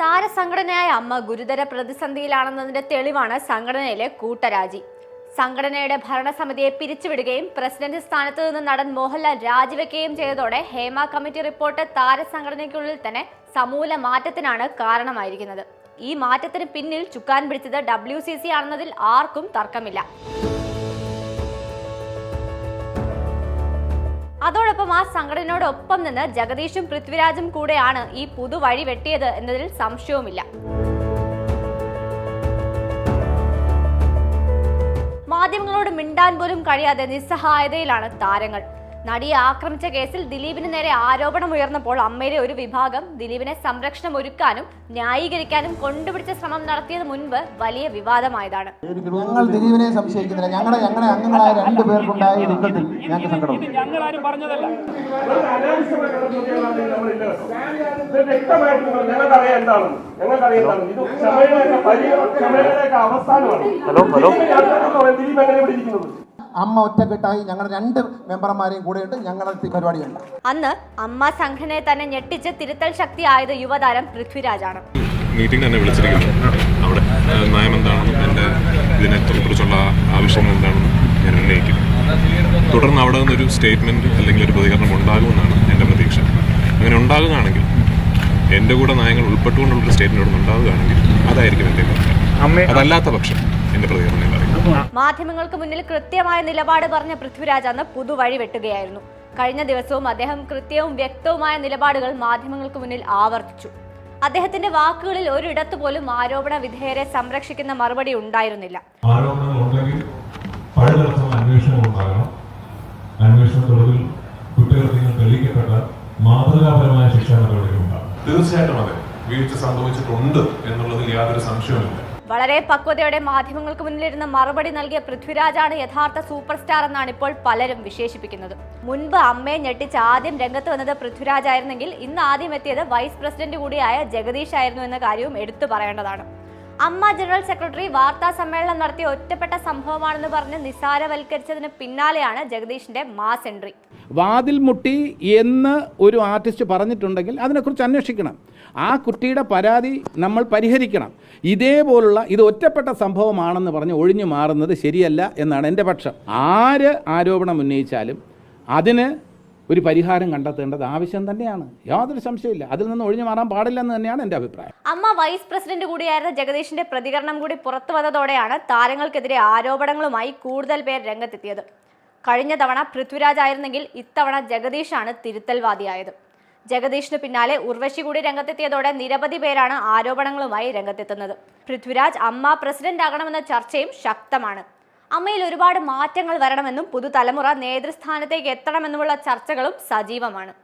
താരസംഘടനയായ അമ്മ ഗുരുതര പ്രതിസന്ധിയിലാണെന്നതിന്റെ തെളിവാണ് സംഘടനയിലെ കൂട്ടരാജി. സംഘടനയുടെ ഭരണസമിതിയെ പിരിച്ചുവിടുകയും പ്രസിഡന്റ് സ്ഥാനത്ത് നിന്ന് നടൻ മോഹൻലാൽ രാജിവെക്കുകയും ചെയ്തതോടെ ഹേമ കമ്മിറ്റി റിപ്പോർട്ട് താരസംഘടനയ്ക്കുള്ളിൽ തന്നെ സമൂല മാറ്റത്തിനാണ് കാരണമായിരിക്കുന്നത്. ഈ മാറ്റത്തിന് പിന്നിൽ ചുക്കാൻ പിടിച്ചത് ഡബ്ല്യു സി സി ആണെന്നതിൽ ആർക്കും തർക്കമില്ല. അതോടൊപ്പം ആ സംഘടനയോടൊപ്പം നിന്ന് ജഗദീഷും പൃഥ്വിരാജും കൂടെയാണ് ഈ പുതു വഴി വെട്ടിയത് എന്നതിൽ സംശയവുമില്ല. മാധ്യമങ്ങളോട് മിണ്ടാൻ പോലും കഴിയാതെ നിസ്സഹായതയിലാണ് താരങ്ങൾ. നടിയെ ആക്രമിച്ച കേസിൽ ദിലീപിന് നേരെ ആരോപണം ഉയർന്നപ്പോൾ അമ്മയുടെ ഒരു വിഭാഗം ദിലീപിനെ സംരക്ഷണം ഒരുക്കാനും ന്യായീകരിക്കാനും കൊണ്ടുപിടിച്ച ശ്രമം നടത്തിയത് മുൻപ് വലിയ വിവാദമായതാണ്. ഞങ്ങൾ ദിലീപിനെ സംശയിക്കുന്നില്ല. ഞങ്ങളുടെ ഞങ്ങളുടെ അംഗങ്ങളായ രണ്ടു പേർക്കുണ്ടായ ദുഃഖത്തിൽ ഞങ്ങൾക്ക് സങ്കടം ഹലോ, ഹലോ. ദിലീപിനെ ദിലീപ് എങ്ങനെ ഇവിടെ ഇരിക്കുന്നത് അമ്മ ഒറ്റക്കെട്ടായി ഞങ്ങൾ രണ്ട് മെമ്പർമാരെയും കൂടെയിട്ട് ഞങ്ങൾ പരിപാടി പരിപാടിയുണ്ട്. അന്ന് അമ്മ സംഘടനയെ തന്നെ ഞെട്ടിച്ച് തിരുത്തൽ ശക്തി ആയത് യുവതാരം പൃഥ്വിരാജാണ്. മീറ്റിംഗ് തന്നെ വിളിച്ചിരിക്കുന്നു. അവിടെ നയം എന്താണെന്നും എന്റെ ഇതിനെ കുറിച്ചുള്ള ആവശ്യങ്ങൾ എന്താണെന്നും ഞാൻ ഉന്നയിക്കും തുടർന്ന് അവിടെ നിന്നൊരു സ്റ്റേറ്റ്മെന്റ് അല്ലെങ്കിൽ ഒരു പ്രതികരണം ഉണ്ടാകുമെന്നാണ് എന്റെ പ്രതീക്ഷ. അങ്ങനെ ഉണ്ടാകുകയാണെങ്കിൽ എന്റെ കൂടെ നയങ്ങൾ ഉൾപ്പെട്ടുകൊണ്ടുള്ളൊരു സ്റ്റേറ്റ്മെന്റ് ഉണ്ടാകുകയാണെങ്കിൽ അതായിരിക്കും എന്റെ അതല്ലാത്ത പക്ഷം എന്റെ പ്രതികരണം ഞാൻ അറിയിക്കും മാധ്യമങ്ങൾക്ക് മുന്നിൽ കൃത്യമായ നിലപാട് പറഞ്ഞ പൃഥ്വിരാജ് അന്ന് പുതുവഴി വെട്ടുകയായിരുന്നു. കഴിഞ്ഞ ദിവസവും അദ്ദേഹം കൃത്യവും വ്യക്തവുമായ നിലപാടുകൾ മാധ്യമങ്ങൾക്ക് മുന്നിൽ ആവർത്തിച്ചു. അദ്ദേഹത്തിന്റെ വാക്കുകളിൽ ഒരിടത്ത് പോലും ആരോപണ വിധേയരെ സംരക്ഷിക്കുന്ന മറുപടി ഉണ്ടായിരുന്നില്ല. തീർച്ചയായിട്ടും അതെ. വീഴ്ച സംഭവിച്ചിട്ടുണ്ട് എന്നുള്ളതിൽ യാതൊരു സംശയവുമില്ല. വളരെ പക്വതയോടെ മാധ്യമങ്ങൾക്ക് മുന്നിലിരുന്ന് മറുപടി നൽകിയ പൃഥ്വിരാജാണ് യഥാർത്ഥ സൂപ്പർ സ്റ്റാർ എന്നാണ് ഇപ്പോൾ പലരും വിശേഷിപ്പിക്കുന്നത്. മുൻപ് അമ്മയെ ഞെട്ടിച്ച് ആദ്യം രംഗത്ത് വന്നത് പൃഥ്വിരാജായിരുന്നെങ്കിൽ ഇന്ന് ആദ്യം എത്തിയത് വൈസ് പ്രസിഡന്റ് കൂടിയായ ജഗദീഷ് ആയിരുന്നു എന്ന കാര്യവും എടുത്തു പറയേണ്ടതാണ്. അമ്മ ജനറൽ സെക്രട്ടറി വാർത്താ സമ്മേളനം നടത്തിയ ഒറ്റപ്പെട്ട സംഭവമാണെന്ന് പറഞ്ഞ് നിസാരവൽക്കരിച്ചതിന് പിന്നാലെയാണ് ജഗദീഷിന്റെ മാസ് എൻട്രി. വാതിൽ മുട്ടി എന്ന് ഒരു ആർട്ടിസ്റ്റ് പറഞ്ഞിട്ടുണ്ടെങ്കിൽ അതിനെക്കുറിച്ച് അന്വേഷിക്കണം. ആ കുട്ടിയുടെ പരാതി നമ്മൾ പരിഹരിക്കണം. ഇതേപോലുള്ള ഇത് ഒറ്റപ്പെട്ട സംഭവമാണെന്ന് പറഞ്ഞ് ഒഴിഞ്ഞു മാറുന്നത് ശരിയല്ല എന്നാണ് എന്റെ പക്ഷം. ആര് ആരോപണം ഉന്നയിച്ചാലും അതിന് ഒരു പരിഹാരം കണ്ടെത്തേണ്ടത് ആവശ്യം തന്നെയാണ്. യാതൊരു സംശയമില്ല അതിൽ നിന്ന് ഒഴിഞ്ഞു മാറാൻ പാടില്ലെന്ന് തന്നെയാണ് എന്റെ അഭിപ്രായം. അമ്മ വൈസ് പ്രസിഡന്റ് കൂടിയായിരുന്ന ജഗദീഷിന്റെ പ്രതികരണം കൂടി പുറത്തു വന്നതോടെയാണ് താരങ്ങൾക്കെതിരെ ആരോപണങ്ങളുമായി കൂടുതൽ പേർ രംഗത്തെത്തിയത്. കഴിഞ്ഞ തവണ പൃഥ്വിരാജ് ആയിരുന്നെങ്കിൽ ഇത്തവണ ജഗദീഷാണ് തിരുത്തൽവാദിയായത്. ജഗദീഷിന് പിന്നാലെ ഉർവശി കൂടി രംഗത്തെത്തിയതോടെ നിരവധി പേരാണ് ആരോപണങ്ങളുമായി രംഗത്തെത്തുന്നത്. പൃഥ്വിരാജ് അമ്മ പ്രസിഡന്റ് ആകണമെന്ന ചർച്ചയും ശക്തമാണ്. അമ്മയിൽ ഒരുപാട് മാറ്റങ്ങൾ വരണമെന്നും പുതുതലമുറ നേതൃസ്ഥാനത്തേക്ക് എത്തണമെന്നുമുള്ള ചർച്ചകളും സജീവമാണ്